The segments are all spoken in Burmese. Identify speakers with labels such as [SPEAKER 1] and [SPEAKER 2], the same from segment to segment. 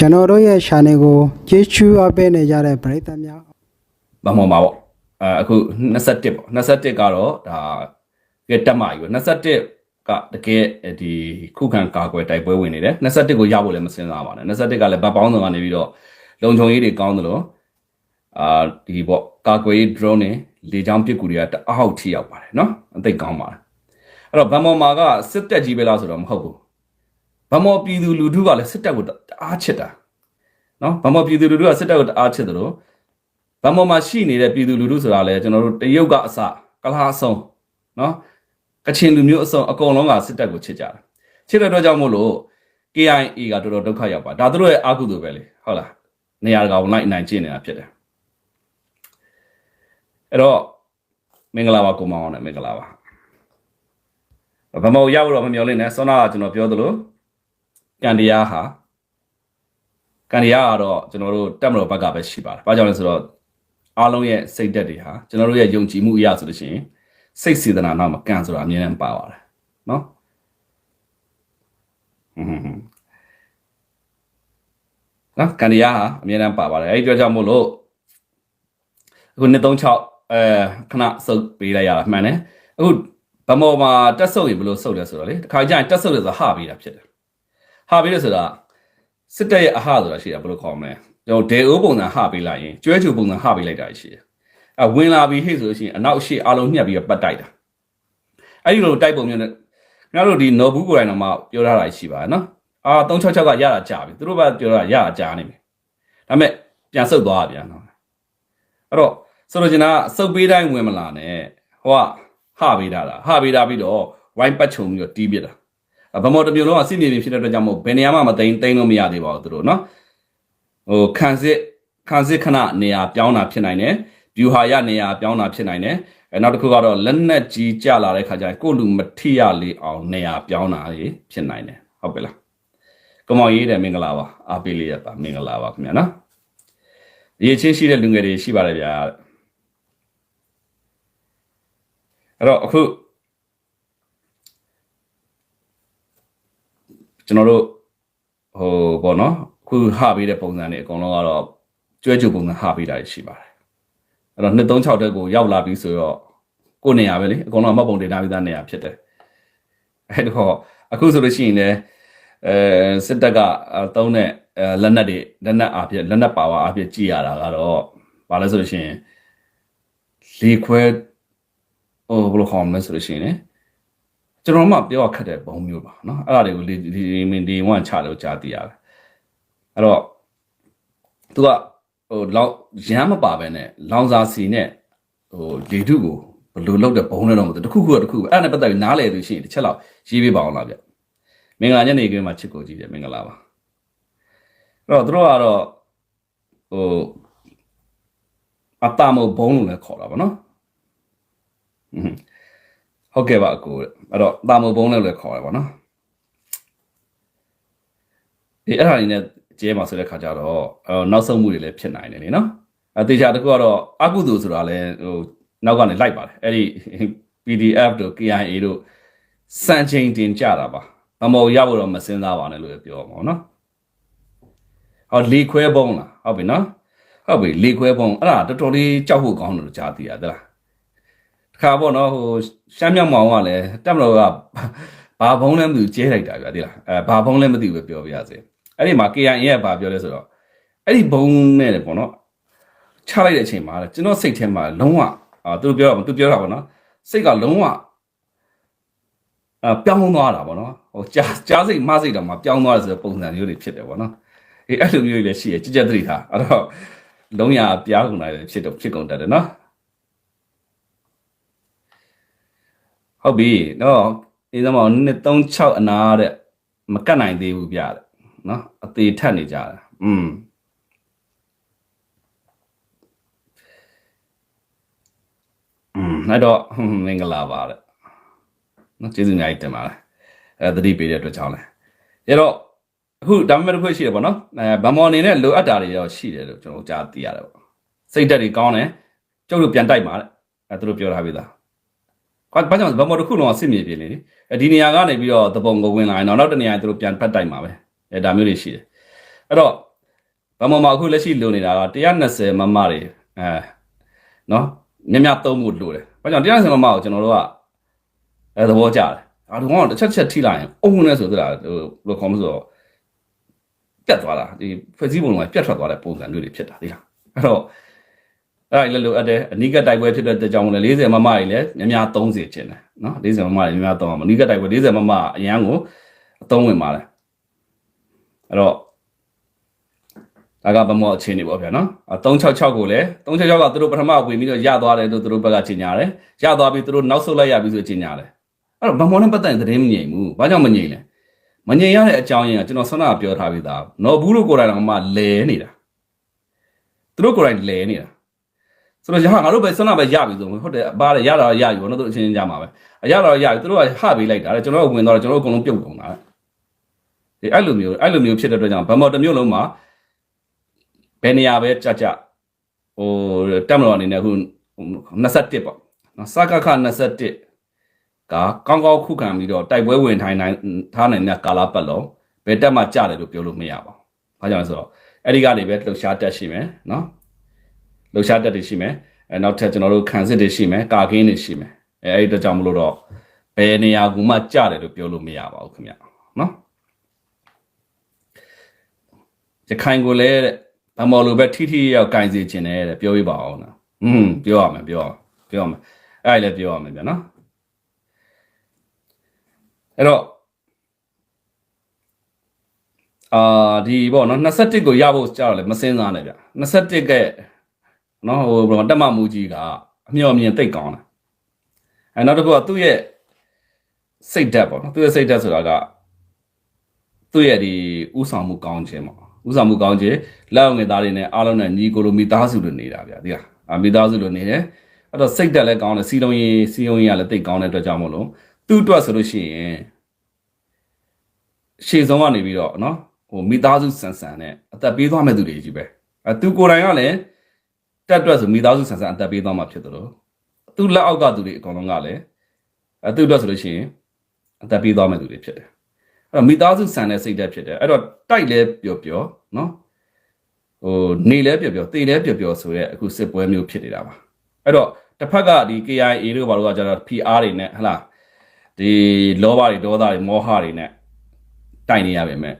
[SPEAKER 1] ကျွန်တော်တို့ရဲ့ channel ကိုကျေးဇူးအပ်ပေးနေကြတဲ့ပရိသတ်များ
[SPEAKER 2] ဗမော်မှာပေါ့အဲအခု21ပေါ့21ကတော့ဒါကဲတက်မှာကြီးပဲ21ကတကယ်ဒီခုခံကာကွယ်တိုက်ပွဲဝင်နေတယ်21ကိုရဖို့လည်းမစင်စားပါနဲ့21ကလည်းဗတ်ပေါင်းစုံကနေပြီးတော့လုံခြုံရေးတွေကောင်းသလိုအာဒီပေါ့ကာကွယ်ရေး drone နဲ့လေကြောင်းပစ်ကူတွေကတအားဟုတ်ထိရောက်ပါတယ်နော်အသိကောင်းပါတယ်အဲ့တော့ဗမော်မှာကစစ်တက်ကြီးပဲလားဆိုတော့မဟုတ်ဘူး ဗမော်ပြည်သူလူထုကလည်းစစ်တက်ကိုတအားချစ်တာနော်ဗမော်ပြည်သူလူထုကစစ်တက်ကိုတအားချစ်တယ်လို့ဗမော်မှာရှိနေတဲ့ပြည်သူလူထုဆိုတာလဲကျွန်တော်တို့တရုတ်ကအစကလားအဆုံးနော်ကချင်လူမျိုးအစုံအကုန်လုံးကစစ်တပ်ကိုချစ်ကြတာချစ်တဲ့အတွက်ကြောင့်မို့လို့ KIA ကတော်တော်ဒုက္ခရောက်ပါဒါသူတို့ရဲ့အာကုသိုလ်ပဲလေဟုတ်လားနေရာတကာကိုလိုက်နိုင်ကျင့်နေတာဖြစ်တယ်အဲ့တော့မင်္ဂလာပါကိုမောင်အောင်နဲ့မင်္ဂလာပါဗမော်ရောက်တော့မမျောလင်းနဲ့ဆောနာကကျွန်တော်ပြောသလို ကန်တရားဟာကန်တရားကတော့ကျွန်တော်တို့တက်မတော်ဘက်ကပဲရှိပါတယ်ဘာကြောင့်လဲဆိုတော့အားလုံးရဲ့စိတ်ဓာတ်တွေဟာကျွန်တော်တို့ရဲ့ယုံကြည်မှုအရာဆိုလို့ရှိရင်စိတ်စေတနာနောက်မှာကံဆိုတာအမြဲတမ်းပါပါတယ်နော်ဟွန်းဟွန်းဟွန်းနော်ကံတရားဟာအမြဲတမ်းပါပါတယ်အဲဒီကြောင့်မို့လို့အခု236အဲခဏစုပ်ပေးလိုက်ရတာမှန်တယ်အခုဗမော်မှာတက်ဆုပ်ရင်ဘယ်လိုဆုပ်လဲဆိုတော့လေတစ်ခါကျရင်တက်ဆုပ်လဲဆိုတော့ဟပေးတာဖြစ်တယ် ဟပေးလို့ဆိုတာစစ်တပ်ရဲ့အဟဆိုတာရှိတာဘယ်လိုခေါ်မလဲကျွန်တော်ဒေအိုးပုံစံဟပေးလိုက်ရင်ကျွဲချူပုံစံဟပေးလိုက်တာရှိတယ်အဲဝင်လာပြီးဟိဆိုလို့ရှိရင်အနောက်အရှိအလုံးညှက်ပြီးတော့ပတ်တိုက်တာအဲ့ဒီလိုတိုက်ပုံမျိုးနဲ့ခင်ဗျားတို့ဒီနော်ဘူးကိုယ်တိုင်တော့မှပြောထားတာရှိပါနော်အာ366ကရတာကြာပြီသူတို့ကပြောတာရတာကြာနေပြီဒါပေမဲ့ပြန်ဆုတ်သွားပြန်တော့အဲ့တော့ဆိုလိုချင်တာကစုပ်ပေးတိုင်းဝင်မလာနဲ့ဟိုကဟပေးတာလားဟပေးတာပြီးတော့ဝိုင်းပတ်ချုံပြီးတော့တီးပြတာ ဗမော်တစ်မျိုးလုံးကစစ်မြေပြင်ဖြစ်တဲ့အတွက်ကြောင့်မို့ဘယ်နေရာမှမသိမ်းသိမ်းလို့မရသေးပါဘူးသူတို့နော်ဟိုခံစစ်ခံစစ်ခဏနေရာပြောင်းတာဖြစ်နိုင်တယ်ဗျူဟာရနေရာပြောင်းတာဖြစ်နိုင်တယ်အဲနောက်တစ်ခုကတော့လက်နက်ကြီးကျလာတဲ့ခါကျရင်ကိုယ့်လူမထိရလေအောင်နေရာပြောင်းတာကြီးဖြစ်နိုင်တယ်ဟုတ်ပြီလားကမောင်ရေးတယ်မင်္ဂလာပါအားပေးလေးရပါမင်္ဂလာပါခင်ဗျာနော်ရေချင်းရှိတဲ့လူငယ်တွေရှိပါတယ်ဗျာအဲ့တော့အခု ကျွန်တော်တို့ဟိုဘောနော်အခုဟပေးတဲ့ပုံစံတွေအကုန်လုံးကတော့ကျွဲကျူပုံစံဟပေးတာရှိပါတယ်အဲ့တော့236တက်ကိုရောက်လာပြီဆိုတော့ကိုယ်နေရာပဲလေအကုန်လုံးမှတ်ပုံတင်ထားပြီးသားနေရာဖြစ်တယ်အဲ့တော့အခုဆိုလို့ရှိရင်လည်းအဲစစ်တပ်ကသုံးတဲ့အဲလက်နက်တွေလက်နက်အားဖြင့်လက်နက်ပါဝါအားဖြင့်ကြည်ရတာကတော့ဘာလဲဆိုလို့ရှိရင်လေခွဲဟိုဘယ်လိုခေါ်မလဲဆိုလို့ရှိရင်လေ ကျွန်တော်မှပြောရခက်တဲ့ပုံမျိုးပါเนาะအဲ့ဒါတွေကိုဒီဒီမင်းဒီဝမ်ချလို့ကြားသိရတယ်အဲ့တော့သူကဟိုလောက်ရမ်းမပါပဲနဲ့လောင်စာစီနဲ့ဟိုလေထုကိုဘယ်လိုလုပ်တဲ့ပုံနဲ့တော့မသိဘူးတစ်ခုခုကတစ်ခုပဲအဲ့ဒါနဲ့ပတ်သက်ပြီးနားလည်သူရှိရင်တစ်ချက်လောက်ရေးပေးပါအောင်လားဗျမင်္ဂလာညနေခင်းမှာချစ်ကိုကြည့်တယ်မင်္ဂလာပါအဲ့တော့သူတို့ကတော့ဟိုအတမဘုံလို့လည်းခေါ်တာပါနော် ဟွန်းဟုတ်ကဲ့ပါအကိုတဲ့အဲ့တော့တာမဘုံလို့လည်းခေါ်ရပါနော်ဒီအဲ့ဒါလေးနဲ့ကျဲမှာဆိုတဲ့ခါကျတော့အော်နောက်ဆုံးမှုတွေလည်းဖြစ်နိုင်တယ်လေနော်အတေချာတခုကတော့အကုသိုလ်ဆိုတာလည်းဟိုနောက်ကနေလိုက်ပါတယ်အဲ့ဒီ PDF တို့ KIA တို့စံချိန်တင်ကြတာပါအမော်ရဖို့တော့မစင်စားပါနဲ့လို့ပြောမှာနော်ဟောလီခွဲပုံးလားဟုတ်ပြီနော်ဟုတ်ပြီလီခွဲပုံးအဲ့ဒါတော်တော်လေးကြောက်ဖို့ကောင်းတယ်လို့ကြားသိရသလားတ ခါပေါ့နော်ဟိုရှမ်းမြောက်မောင်ကလည်းတက်မလို့ကဘာဘုံလဲမသိဘူးကျဲလိုက်တာဗျာဒီလားအဲဘာဘုံလဲမသိဘူးပဲပြောပြရစေအဲ့ဒီမှာ KIA ရဲ့ဘာပြောလဲဆိုတော့အဲ့ဒီဘုံနဲ့လေပေါ့နော်ချလိုက်တဲ့အချိန်မှာကျွန်တော်စိတ်ထဲမှာလုံးဝအာသူပြောတာသူပြောတာပေါ့နော်စိတ်ကလုံးဝအပြောင်းသွားတာပေါ့နော်ဟိုကြားကြားစိတ်မစိတ်တော့မှပြောင်းသွားတယ်ဆိုတဲ့ပုံစံမျိုးတွေဖြစ်တယ်ပေါ့နော်အေးအဲ့လိုမျိုးတွေလည်းရှိရကြည်ကြက်သတိထားအဲ့တော့လုံးရပြားကုန်လာတယ်ဖြစ်တော့ဖြစ်ကုန်တတ်တယ်နော် ဟုတ်ပြီနော်အေးသမောင်း236အနာတဲ့မကတ်နိုင်သေးဘူးပြတဲ့နော်အသေးထက်နေကြတာอืมอืมအဲ့တော့ဟွန်းမင်္ဂလာပါတဲ့နော်ကျေးဇူးအများကြီးတင်ပါတယ်အဲသတိပေးတဲ့အတွက်ကြောင့်လဲအဲ့တော့အခုဒါမှမဟုတ်တစ်ခုရှိတယ်ပေါ့နော်အဲဗမော်အနေနဲ့လိုအပ်တာတွေတော့ရှိတယ်လို့ကျွန်တော်ကြားသိရတယ်ပေါ့စိတ်ဓာတ်တွေကောင်းတယ်ကျုပ်တို့ပြန်တိုက်ပါတဲ့အဲသူတို့ပြောထားပြီးသား ဘာဘာကြောင့်ဗမော်တစ်ခုလုံးကစစ်မြေပြင်နေလေအဲဒီနေရာကနေပြီးတော့သပုံကိုဝင်လာရင်တော့နောက်တနေရာသူတို့ပြန်ဖတ်တိုက်မှာပဲအဲဒါမျိုးတွေရှိတယ်အဲ့တော့ဗမာမှာအခုလက်ရှိလိုနေတာက120မမတွေအဲနော်မြတ်မြတ်သုံးဖို့လိုတယ်ဘာကြောင့်120မမကိုကျွန်တော်တို့ကအဲသဘောကျတယ်အာဒီကောင်ကတစ်ချက်ချက်ထိလိုက်ရင်အုံနဲ့ဆိုသလားဟိုဘယ်လိုခေါ်မလို့ဆိုတော့ပြတ်သွားတာဒီဖွဲ့စည်းပုံကပြတ်ထွက်သွားတဲ့ပုံစံမျိုးတွေဖြစ်တာသိလားအဲ့တော့ အဲ့ဒါလည်းလိုအပ်တယ်အနိကတိုက်ပွဲဖြစ်တဲ့အတွက်ကြောင့်မို့လဲ40မမတွေလည်းများများ30ကျင်တယ်နော်40မမတွေများများသုံးအောင်အနိကတိုက်ပွဲ40မမအရန်ကိုအသုံးဝင်ပါတယ်အဲ့တော့ဒါကဗမောအခြေအနေပေါ့ဗျာနော်366ကိုလည်း366ကသူတို့ပထမဝင်ပြီးတော့ရသွားတယ်လို့သူတို့ဘက်ကကြီးညာတယ်ရသွားပြီးသူတို့နောက်ဆုတ်လိုက်ရပြီဆိုကြီးညာတယ်အဲ့တော့ဗမောနဲ့ပတ်သက်ရင်သတင်းမငြိမ်ဘူးဘာကြောင့်မငြိမ်လဲမငြိမ်ရတဲ့အကြောင်းရင်းကကျွန်တော်ဆွမ်းနာပြောထားပြီးသားနော်ဘူးတို့ကိုယ်တိုင်ကမှလဲနေတာသူတို့ကိုယ်တိုင်လဲနေတာ ဆိုတော့ဟာငါတို့ပဲဆွမ်းနာပဲရပြီဆိုဟုတ်တယ်ဘာလဲရတာရပြီဘောနော်သူအချင်းချင်းကြမှာပဲအရတာရပြီသူတို့ကဟပေးလိုက်တာလေကျွန်တော်ကဝင်တော့ကျွန်တော်တို့အကုန်လုံးပြုတ်ကုန်တာဒီအဲ့လိုမျိုးအဲ့လိုမျိုးဖြစ်တဲ့အတွက်ကြောင့်ဗမောတစ်မျိုးလုံးမှာဘယ်နေရာပဲကြကြဟိုတက်မတော်အနေနဲ့အခု21ပေါ့နော်စကခ21ကကောင်းကောင်းခုခံပြီးတော့တိုက်ပွဲဝင်ထိုင်နိုင်ထားနိုင်တဲ့ကာလပတ်လုံးဘယ်တက်မှကြတယ်လို့ပြောလို့မရပါဘူး။ဘာကြောင့်လဲဆိုတော့အဲ့ဒီကနေပဲလှုပ်ရှားတက်ရှိမယ်နော်။ လှုပ်ရှားတက်တွေရှိမယ်။အဲနောက်ထပ်ကျွန်တော်တို့ခံစစ်တွေရှိမယ်။ကာကင်းတွေရှိမယ်။အဲအဲ့ဒီအတွက်ကြောင့်မလို့တော့ဘယ်နေရာကူမှကြတယ်လို့ပြောလို့မရပါဘူးခင်ဗျ။နော်။ရခိုင်ကိုလည်းတဲ့ဗမော်လိုပဲထိထိရောက်ကင်စီခြင်းတယ်တဲ့ပြောပြပါအောင်နော်။อืมပြောရမယ်ပြောရမယ်ပြောရမယ်။အဲ့ဒါလည်းပြောရမယ်ဗျာနော်။အဲ့တော့အာဒီပေါ့နော်21ကိုရဖို့ကြာတော့လေမစင်းစားနဲ့ဗျ21က နော်ဟိုဘယ်မှာတက်မမူကြီးကအမျှော်မြင်သိတ်ကောင်းတယ်အဲနောက်တစ်ခုကသူ့ရဲ့စိတ်ဓာတ်ပေါ့နော်သူ့ရဲ့စိတ်ဓာတ်ဆိုတာကသူ့ရဲ့ဒီဥဆောင်မှုကောင်းခြင်းပေါ့ဥဆောင်မှုကောင်းခြင်းလက်အောင်ငယ်သားတွေနဲ့အားလုံးနဲ့ညီကိုလိုမိသားစုလိုနေတာဗျဒီဟာအမိသားစုလိုနေတယ်အဲ့တော့စိတ်ဓာတ်လည်းကောင်းတယ်စီလုံးရင်စီယုံရင်ကလည်းသိတ်ကောင်းတဲ့အတွက်ကြောင့်မို့လို့သူ့အတွက်ဆိုလို့ရှိရင်ရှေ့ဆုံးကနေပြီးတော့နော်ဟိုမိသားစုဆန်ဆန်နဲ့အသက်ပေးသွားမဲ့သူတွေကြီးပဲအဲသူကိုယ်တိုင်ကလည်း တက်အတွက်ဆိုမိသားစုဆန်ဆန်အသက်ပေးသွားမှာဖြစ်တယ်လို့သူ့လက်အောက်ကသူတွေအကောင်လုံးကလည်းအဲသူ့အတွက်ဆိုလို့ရှိရင်အသက်ပေးသွားမဲ့သူတွေဖြစ်တယ်အဲ့တော့မိသားစုဆန်တဲ့စိတ်ဓာတ်ဖြစ်တယ်အဲ့တော့တိုက်လဲပျော်ပျော်နော်ဟိုနေလဲပျော်ပျော်တေလဲပျော်ပျော်ဆိုရဲအခုစစ်ပွဲမျိုးဖြစ်နေတာပါအဲ့တော့တစ်ဖက်ကဒီ KIA တို့ဘာလို့ကကြတော့ PR တွေနဲ့ဟလာဒီလောဘတွေဒေါသတွေမောဟတွေနဲ့တိုက်နေရပါမယ်တ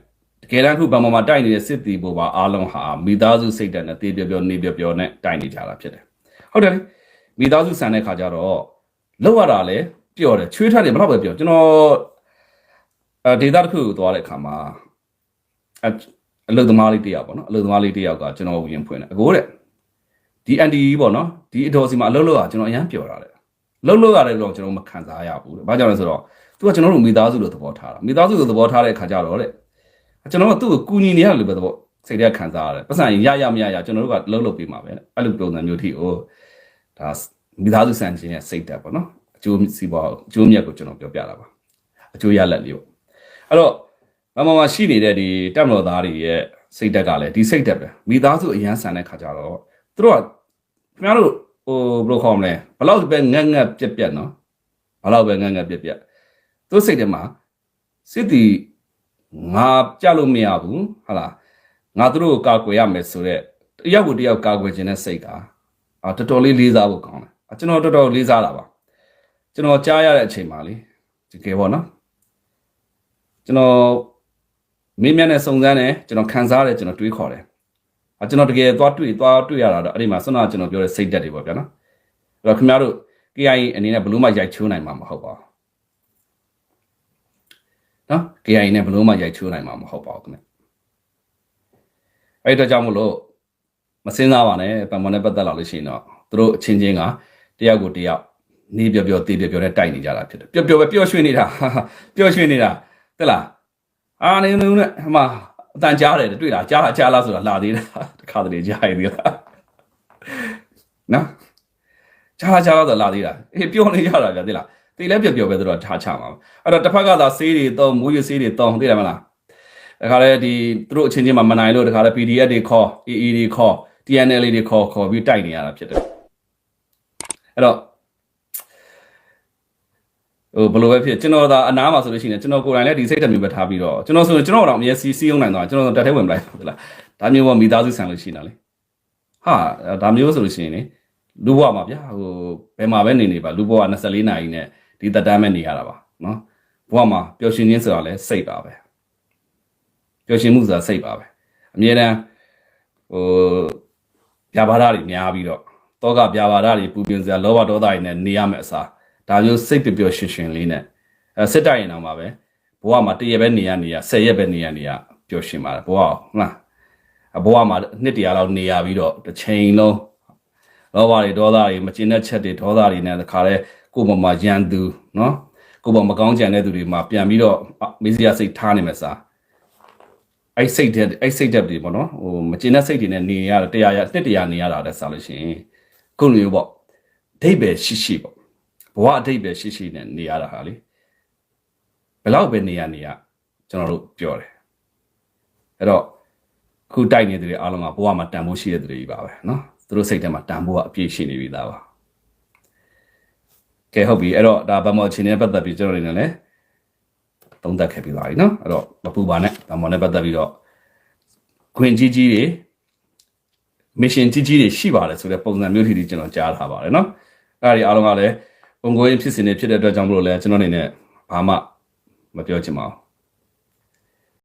[SPEAKER 2] ကယ်တမ်းခုဗမာမှာတိုက်နေတဲ့စစ်တီပေါ်ပါအားလုံးဟာမိသားစုစိတ်ဓာတ်နဲ့တေးပျော်ပျော်နေပျော်ပျော်နဲ့တိုက်နေကြတာဖြစ်တယ်ဟုတ်တယ်လေမိသားစုဆန်တဲ့ခါကျတော့လောက်ရတာလေပျော်တယ်ချွေးထားတယ်ဘယ်တော့ပဲပျော်ကျွန်တော်အဲဒေတာတစ်ခုကိုသွားတဲ့အခါမှာအအလုသမားလေးတယောက်ပေါ့နော်အလုသမားလေးတယောက်ကကျွန်တော်ဝင်ဖွင့်တယ်အကိုတဲ့ဒီ NDE ပေါ့နော်ဒီအတော်စီမှာအလုပ်လုပ်ရကျွန်တော်အရန်ပျော်တာတဲ့လှုပ်လို့ရတယ်လို့ကျွန်တော်မခံစားရဘူးတဲ့။ဘာကြောင့်လဲဆိုတော့သူကကျွန်တော်တို့မိသားစုလိုသဘောထားတာ။မိသားစုလိုသဘောထားတဲ့အခါကျတော့တဲ့ ကျွန်တော်ကသူ့ကိုကူညီနေရတယ်လို့ပဲသဘောစိတ်ထဲခံစားရတယ်။ပတ်စံရရမရရကျွန်တော်တို့ကလှုပ်လှုပ်ပေးမှာပဲ။အဲ့လိုပုံစံမျိုးထိကိုဒါမိသားစုဆန်ခြင်းရဲ့စိတ်တက်ပေါ့နော်။အကျိုးစီးပွားအကျိုးမြတ်ကိုကျွန်တော်ပြောပြတာပါ။အကျိုးရလက်လေးပေါ့။အဲ့တော့မမမရှိနေတဲ့ဒီတက်မတော်သားတွေရဲ့စိတ်တက်ကလည်းဒီစိတ်တက်ပဲမိသားစုအရန်ဆန်တဲ့ခါကျတော့သူတို့ကခင်ဗျားတို့ဟိုဘယ်လိုခေါ်မလဲဘလောက်ပဲငက်ငက်ပြက်ပြက်နော်ဘလောက်ပဲငက်ငက်ပြက်ပြက်သူစိတ်ထဲမှာစစ်တီ ငါကြလို့မရဘူးဟာလားငါတို့ကိုကာကွယ်ရမယ်ဆိုတော့တယောက်ကိုတယောက်ကာကွယ်ခြင်းနဲ့စိတ်ကအာတော်တော်လေးလေးစားဖို့ကောင်းတယ်အကျွန်တော်တော်တော်လေးစားတာပါကျွန်တော်ကြားရတဲ့အချိန်မှာလေတကယ်ပေါ့နော်ကျွန်တော်မင်းမြတ်နဲ့စုံစမ်းတယ်ကျွန်တော်ခံစားတယ်ကျွန်တော်တွေးခေါ်တယ်အကျွန်တော်တကယ်သွားတွေ့သွားတွေ့ရတာတော့အဲ့ဒီမှာဆွမ်းနာကျွန်တော်ပြောတဲ့စိတ်ဓာတ်တွေပေါ့ဗျာနော်အဲ့တော့ခင်ဗျားတို့ KI အနေနဲ့ဘလို့မှရိုက်ချိုးနိုင်မှာမဟုတ်ပါဘူး နော် KI နဲ့ဘလို့မှရိုက်ချိုးနိုင်မှာမဟုတ်ပါဘူးခင်ဗျအဲ့တော့ကြောင့်မလို့မစင်းစားပါနဲ့ပံမနဲ့ပတ်သက်လာလို့ရှိရင်တော့သူတို့အချင်းချင်းကတယောက်ကိုတယောက်နေပြောပြောတေးပြောပြောနဲ့တိုက်နေကြတာဖြစ်တယ်ပျော်ပျော်ပဲပျော်ရွှင်နေတာပျော်ရွှင်နေတာတဲ့လားအာနေနေနဲ့ဟမှာအတန်ကြားတယ်တွေ့လားကြားလားကြားလားဆိုတာလာသေးတာတခါတလေကြားရသေးလားနော်ကြားလားကြားလားဆိုတာလာသေးတာအေးပြောနေကြတာဗျသိလား သိလဲပြောပြောပဲသူတို့ထားချမှာအဲ့တော့တစ်ဖက်ကသာဆေးတွေတော့မူးရဆေးတွေတော့သိတယ်မလားတခါလေဒီသူတို့အချင်းချင်းမှမနိုင်လို့တခါလေ PDF တွေခေါ် EE တွေခေါ် TNL တွေခေါ်ခေါ်ပြီးတိုက်နေရတာဖြစ်တယ်အဲ့တော့ဟိုဘယ်လိုပဲဖြစ်ကျွန်တော်သာအနားမှာဆိုလို့ရှိရင်ကျွန်တော်ကိုယ်တိုင်လည်းဒီစိတ်ဓာတ်မျိုးပဲထားပြီးတော့ကျွန်တော်ဆိုရင်ကျွန်တော်တော့အမြဲစီးစီးအောင်နိုင်သွားကျွန်တော်တက်ထဲဝင်ပလိုက်ဟုတ်လားဒါမျိုးပေါ့မိသားစုဆန်လို့ရှိနေတာလေဟာဒါမျိုးဆိုလို့ရှိရင်လေလူဘဝမှာဗျာဟိုဘယ်မှာပဲနေနေပါလူဘဝ24နာရီနဲ့ ဒီတက်တမ်းမဲ့နေရတာပါနော်ဘဝမှာပျော်ရွှင်ခြင်းဆိုတာလဲစိတ်ပါပဲပျော်ရွှင်မှုဆိုတာစိတ်ပါပဲအမြဲတမ်းဟိုပြဘာဒတွေများပြီးတော့တောကပြဘာဒတွေပူပင်စရာလောဘဒေါသတွေနဲ့နေရမယ်အစားဒါမျိုးစိတ်ပျော်ပျော်ရွှင်ရွှင်လေးနဲ့အဲစစ်တိုက်ရင်တော့မှာပဲဘဝမှာတရက်ပဲနေရနေရ10ရက်ပဲနေရနေရပျော်ရွှင်ပါတယ်ဘဝဟုတ်လားအဘဝမှာနှစ်တရာလောက်နေရပြီးတော့တစ်ချိန်လုံးလောဘတွေဒေါသတွေမကျင်တဲ့ချက်တွေဒေါသတွေနဲ့တခါလဲ ကိုယ်ပေါ်မှာရန်သူနော်ကိုယ်ပေါ်မကောင်းကြံတဲ့သူတွေမှာပြန်ပြီးတော့မေးစရာစိတ်ထားနေမယ်စားအဲ့စိတ်တဲ့အဲ့စိတ်တဲ့တွေပေါ့နော်ဟိုမကျင်တဲ့စိတ်တွေနဲ့နေရတာတရားရနှစ်တရာနေရတာတဲ့စားလို့ရှိရင်ခုလိုမျိုးပေါ့အဓိပ္ပာယ်ရှိရှိပေါ့ဘဝအဓိပ္ပာယ်ရှိရှိနဲ့နေရတာဟာလေဘယ်လောက်ပဲနေရနေရကျွန်တော်တို့ပြောတယ်အဲ့တော့ခုတိုက်နေသူတွေအားလုံးကဘဝမှာတန်ဖိုးရှိတဲ့သူတွေကြီးပါပဲเนาะသူတို့စိတ်ထဲမှာတန်ဖိုးကအပြည့်ရှိနေပြီသားပါ ကဲဟုတ်ပြီအဲ့တော့ဒါဗမောချင်းနဲ့ပတ်သက်ပြီးကျွန်တော်အနေနဲ့လည်းသုံးသပ်ခဲ့ပြီးပါပြီเนาะအဲ့တော့မပူပါနဲ့ဗမောနဲ့ပတ်သက်ပြီးတော့ခွင်ကြီးကြီးတွေ mission ကြီးကြီးတွေရှိပါတယ်ဆိုတဲ့ပုံစံမျိုးထိဒီကျွန်တော်ကြားထားပါတယ်เนาะအဲ့ဒါဒီအားလုံးကလည်းပုံကိုင်းဖြစ်စဉ်တွေဖြစ်တဲ့အတွက်ကြောင့်မလို့လဲကျွန်တော်အနေနဲ့ဘာမှမပြောချင်ပါဘူး